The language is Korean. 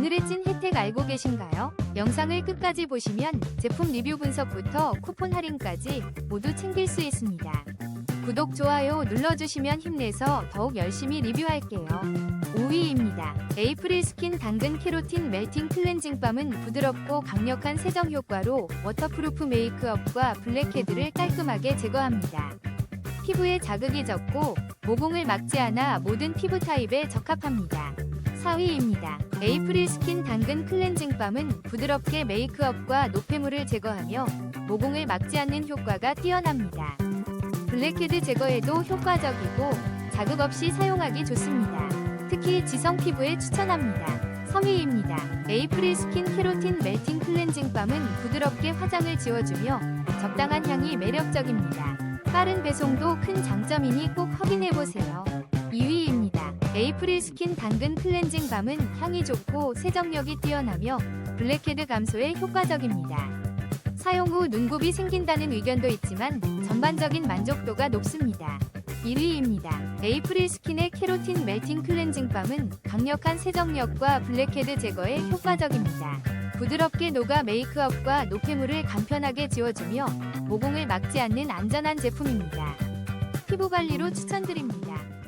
오늘의 찐 혜택 알고 계신가요? 영상을 끝까지 보시면 제품 리뷰 분석부터 쿠폰 할인까지 모두 챙길 수 있습니다. 구독, 좋아요 눌러주시면 힘내서 더욱 열심히 리뷰할게요. 5위입니다. 에이프릴 스킨 당근 케로틴 멜팅 클렌징 밤은 부드럽고 강력한 세정 효과로 워터프루프 메이크업과 블랙헤드를 깔끔하게 제거합니다. 피부에 자극이 적고 모공을 막지 않아 모든 피부 타입에 적합합니다. 4위입니다. 에이프릴 스킨 당근 클렌징 밤은 부드럽게 메이크업과 노폐물을 제거하며 모공을 막지 않는 효과가 뛰어납니다. 블랙헤드 제거에도 효과적이고 자극 없이 사용하기 좋습니다. 특히 지성 피부에 추천합니다. 3위입니다. 에이프릴 스킨 케로틴 멜팅 클렌징 밤은 부드럽게 화장을 지워주며 적당한 향이 매력적입니다. 빠른 배송도 큰 장점이니 꼭 확인해보세요. 2위입니다. 에이프릴 스킨 당근 클렌징 밤은 향이 좋고 세정력이 뛰어나며 블랙헤드 감소에 효과적입니다. 사용 후 눈곱이 생긴다는 의견도 있지만 전반적인 만족도가 높습니다. 1위입니다. 에이프릴 스킨의 케로틴 멜팅 클렌징 밤은 강력한 세정력과 블랙헤드 제거에 효과적입니다. 부드럽게 녹아 메이크업과 노폐물을 간편하게 지워주며 모공을 막지 않는 안전한 제품입니다. 피부 관리로 추천드립니다.